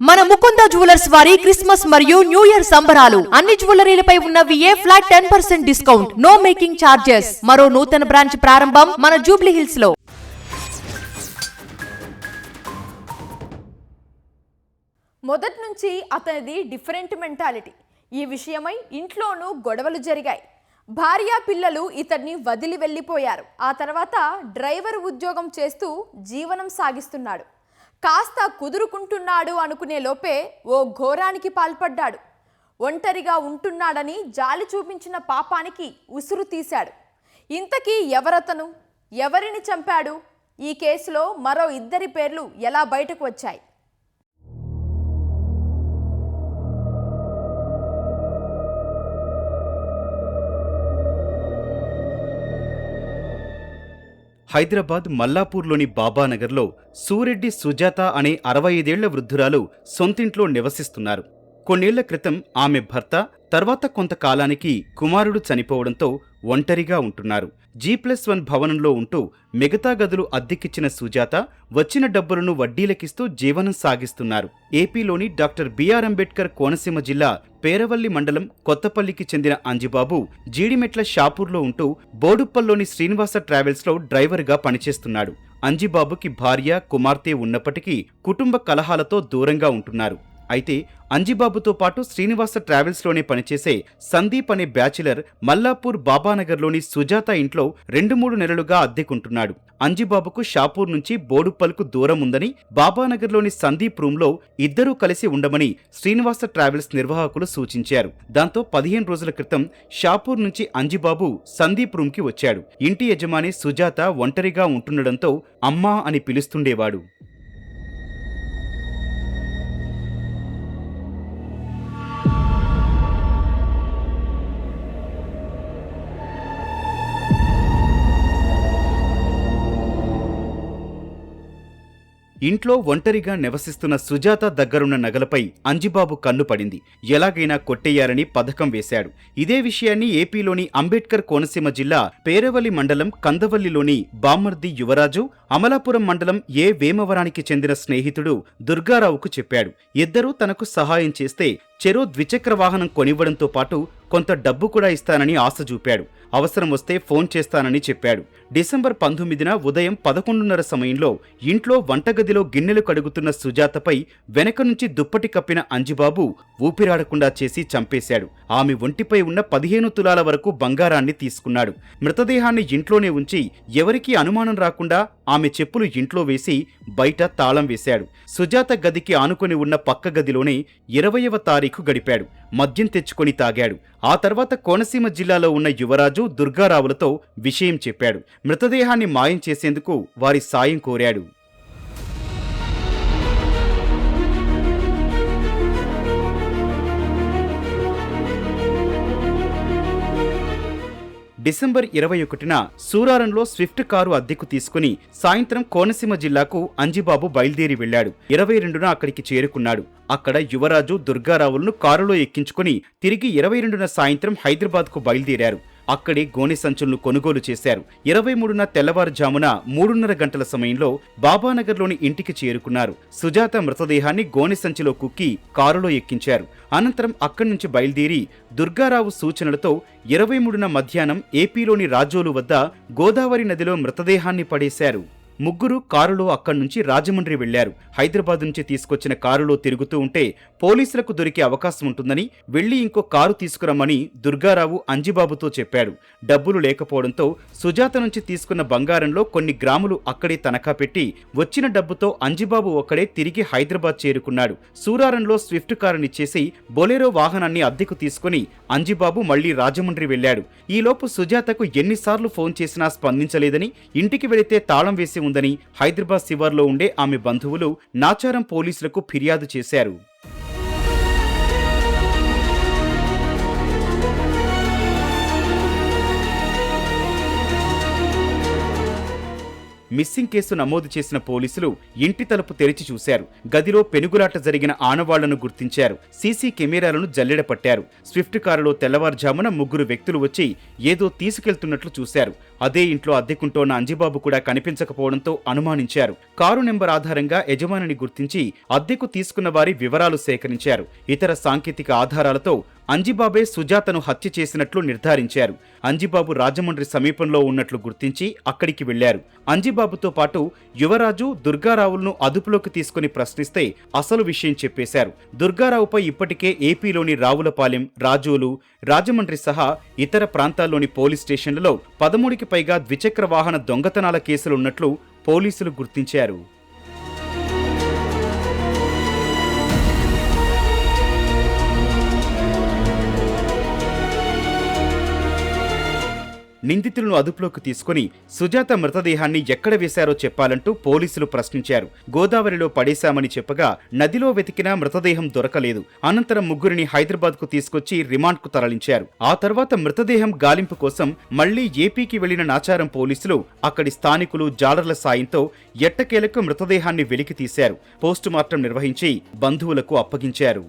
మన ముకుంద జ్యువెలర్స్ వారి క్రిస్మస్ మరియు న్యూ ఇయర్ సంబరాలు. అన్ని జ్యువెలరీలపై ఉన్న V A flat ten percent discount. No making charges. మరో నూతన బ్రాంచ్ ప్రారంభం మన జూబ్లీ హిల్స్లో మొదటి నుంచి అతనిది డిఫరెంట్ మెంటాలిటీ. ఈ విషయమై ఇంట్లోనూ గొడవలు జరిగాయి. భార్య పిల్లలు ఇతన్ని వదిలి వెళ్ళిపోయారు. ఆ తర్వాత డ్రైవర్ ఉద్యోగం చేస్తూ జీవనం సాగిస్తున్నాడు. కాస్త కుదురుకుంటున్నాడు అనుకునే లోపే ఓ ఘోరానికి పాల్పడ్డాడు. ఒంటరిగా ఉంటున్నాడని జాలి చూపించిన పాపానికి ఉసురు తీశాడు. ఇంతకీ ఎవరతను? ఎవరిని చంపాడు? ఈ కేసులో మరో ఇద్దరి పేర్లు ఎలా బయటకు వచ్చాయి? హైదరాబాద్ మల్లాపూర్లోని బాబానగర్లో సూరెడ్డి సుజాత అనే అరవై ఐదేళ్ళ వృద్ధురాలు సొంతింట్లో నివసిస్తున్నారు. కొన్నేళ్ళ క్రితం ఆమె భర్త తర్వాత కొంతకాలానికి కుమారుడు చనిపోవడంతో ఒంటరిగా ఉంటున్నారు. జీ ప్లస్ వన్ భవనంలో ఉంటూ మిగతా గదులు అద్దెకిచ్చిన సుజాత వచ్చిన డబ్బులను వడ్డీలకిస్తూ జీవనం సాగిస్తున్నారు. ఏపీలోని డాక్టర్ బిఆర్ అంబేద్కర్ కోనసీమ జిల్లా పేరవల్లి మండలం కొత్తపల్లికి చెందిన అంజిబాబు జీడిమెట్ల షాపూర్లో ఉంటూ బోడుప్పల్లోని శ్రీనివాస ట్రావెల్స్లో డ్రైవర్గా పనిచేస్తున్నాడు. అంజిబాబుకి భార్య కుమార్తె ఉన్నప్పటికీ కుటుంబ కలహాలతో దూరంగా ఉంటున్నారు. అయితే అంజిబాబుతో పాటు శ్రీనివాస ట్రావెల్స్లోనే పనిచేసే సందీప్ అనే బ్యాచిలర్ మల్లాపూర్ బాబానగర్లోని సుజాత ఇంట్లో రెండు మూడు నెలలుగా అద్దెకుంటున్నాడు. అంజిబాబుకు షాపూర్ నుంచి బోడుప్పల్కు దూరం ఉందని బాబానగర్లోని సందీప్ రూంలో ఇద్దరూ కలిసి ఉండమని శ్రీనివాస ట్రావెల్స్ నిర్వాహకులు సూచించారు. దాంతో పదిహేను రోజుల క్రితం షాపూర్ నుంచి అంజిబాబు సందీప్ రూంకి వచ్చాడు. ఇంటి యజమాని సుజాత ఒంటరిగా ఉంటుండడంతో అమ్మా అని పిలుస్తుండేవాడు. ఇంట్లో ఒంటరిగా నివసిస్తున్న సుజాత దగ్గరున్న నగలపై అంజిబాబు కన్ను పడింది. ఎలాగైనా కొట్టేయాలని పథకం వేశాడు. ఇదే విషయాన్ని ఏపీలోని అంబేద్కర్ కోనసీమ జిల్లా పేరవల్లి మండలం కందవల్లిలోని బామర్ది యువరాజు అమలాపురం మండలం ఏ వేమవరానికి చెందిన స్నేహితుడు దుర్గారావుకు చెప్పాడు. ఇద్దరూ తనకు సహాయం చేస్తే చెరో ద్విచక్ర వాహనం కొనివ్వడంతో పాటు కొంత డబ్బు కూడా ఇస్తానని ఆశ చూపాడు. అవసరం వస్తే ఫోన్ చేస్తానని చెప్పాడు. డిసెంబర్ పంతొమ్మిదిన ఉదయం పదకొండున్నర సమయంలో ఇంట్లో వంటగదిలో గిన్నెలు కడుగుతున్న సుజాతపై వెనక నుంచి దుప్పటి కప్పిన అంజిబాబు ఊపిరాడకుండా చేసి చంపేశాడు. ఆమె ఒంటిపై ఉన్న పదిహేను తులాల వరకు బంగారాన్ని తీసుకున్నాడు. మృతదేహాన్ని ఇంట్లోనే ఉంచి ఎవరికీ అనుమానం రాకుండా ఆమె చెప్పులు ఇంట్లో వేసి బయట తాళం వేశాడు. సుజాత గదికి ఆనుకొని ఉన్న పక్క గదిలోనే ఇరవయవ తారీఖు గడిపాడు. మద్యం తెచ్చుకొని తాగాడు. ఆ తర్వాత కోనసీమ జిల్లాలో ఉన్న యువరాజు దుర్గారావులతో విషయం చెప్పాడు. మృతదేహాన్ని మాయం చేసేందుకు వారి సాయం కోరాడు. డిసెంబర్ ఇరవై ఒకటిన సూరారంలో స్విఫ్ట్ కారు అద్దెకు తీసుకుని సాయంత్రం కోనసీమ జిల్లాకు అంజిబాబు బయలుదేరి వెళ్ళాడు ఇరవై రెండున అక్కడికి చేరుకున్నాడు. అక్కడ యువరాజు దుర్గారావులను కారులో ఎక్కించుకుని తిరిగి ఇరవై రెండున సాయంత్రం హైదరాబాద్కు బయలుదేరారు. అక్కడే గోనె సంచులను కొనుగోలు చేశారు. ఇరవై మూడున తెల్లవారుజామున మూడున్నర గంటల సమయంలో బాబానగర్లోని ఇంటికి చేరుకున్నారు. సుజాత మృతదేహాన్ని గోనె సంచిలో కుక్కి కారులో ఎక్కించారు. అనంతరం అక్కడి నుంచి బయలుదేరి దుర్గారావు సూచనలతో ఇరవై మూడున మధ్యాహ్నం ఏపీలోని రాజోలు వద్ద గోదావరి నదిలో మృతదేహాన్ని పడేశారు. ముగ్గురు కారులో అక్కడి నుంచి రాజమండ్రి వెళ్ళారు. హైదరాబాద్ నుంచి తీసుకొచ్చిన కారులో తిరుగుతూ ఉంటే పోలీసులకు దొరికే అవకాశం ఉంటుందని వెళ్ళి ఇంకో కారు తీసుకురమ్మని దుర్గారావు అంజిబాబుతో చెప్పాడు. డబ్బులు లేకపోవడంతో సుజాత నుంచి తీసుకున్న బంగారంలో కొన్ని గ్రాములు అక్కడే తనఖా పెట్టి వచ్చిన డబ్బుతో అంజిబాబు ఒక్కడే తిరిగి హైదరాబాద్ చేరుకున్నాడు. సూరారంలో స్విఫ్ట్ కారునిచ్చేసి బొలెరో వాహనాన్ని అద్దెకు తీసుకుని అంజిబాబు మళ్ళీ రాజమండ్రి వెళ్ళాడు ఈలోపు సుజాతకు ఎన్నిసార్లు ఫోన్ చేసినా స్పందించలేదని ఇంటికి వెళితే తాళం వేసి ఉందని హైదరాబాద్ శివార్లో ఉండే ఆమె బంధువులు నాచారం పోలీసులకు ఫిర్యాదు చేశారు. మిస్సింగ్ కేసు నమోదు చేసిన పోలీసులు ఇంటి తలుపు తెరిచి చూశారు. గదిలో పెనుగులాట జరిగిన ఆనవాళ్ళను గుర్తించారు. సీసీ కెమెరాలను జల్లెడ పట్టారు. స్విఫ్ట్ కారులో తెల్లవారుజామున ముగ్గురు వ్యక్తులు వచ్చి ఏదో తీసుకెళ్తున్నట్లు చూశారు. అదే ఇంట్లో అద్దెకుంటోన్న అంజిబాబు కూడా కనిపించకపోవడంతో అనుమానించారు. కారు నెంబర్ ఆధారంగా యజమానిని గుర్తించి అద్దెకు తీసుకున్న వారి వివరాలు సేకరించారు. ఇతర సాంకేతిక ఆధారాలతో అంజిబాబే సుజాతను హత్య చేసినట్లు నిర్ధారించారు. అంజిబాబు రాజమండ్రి సమీపంలో ఉన్నట్లు గుర్తించి అక్కడికి వెళ్ళారు అంజిబాబుతో పాటు యువరాజు దుర్గారావులను అదుపులోకి తీసుకుని ప్రశ్నిస్తే అసలు విషయం చెప్పేశారు. దుర్గారావుపై ఇప్పటికే ఏపీలోని రావులపాలెం రాజోలు రాజమండ్రి సహా ఇతర ప్రాంతాల్లోని పోలీస్ స్టేషన్లలో పదమూడుకి పైగా ద్విచక్ర వాహన దొంగతనాల కేసులున్నట్లు పోలీసులు గుర్తించారు. నిందితులను అదుపులోకి తీసుకుని సుజాత మృతదేహాన్ని ఎక్కడ వేశారో చెప్పాలంటూ పోలీసులు ప్రశ్నించారు. గోదావరిలో పడేశామని చెప్పగా నదిలో వెతికినా మృతదేహం దొరకలేదు. అనంతరం ముగ్గురిని హైదరాబాద్కు తీసుకొచ్చి రిమాండ్కు తరలించారు. ఆ తర్వాత మృతదేహం గాలింపు కోసం మళ్ళీ ఏపీకి వెళ్ళిన నాచారం పోలీసులు అక్కడి స్థానికులు జాలర్ల సాయంతో ఎట్టకేలకు మృతదేహాన్ని వెలికి తీశారు. పోస్టుమార్టం నిర్వహించి బంధువులకు అప్పగించారు.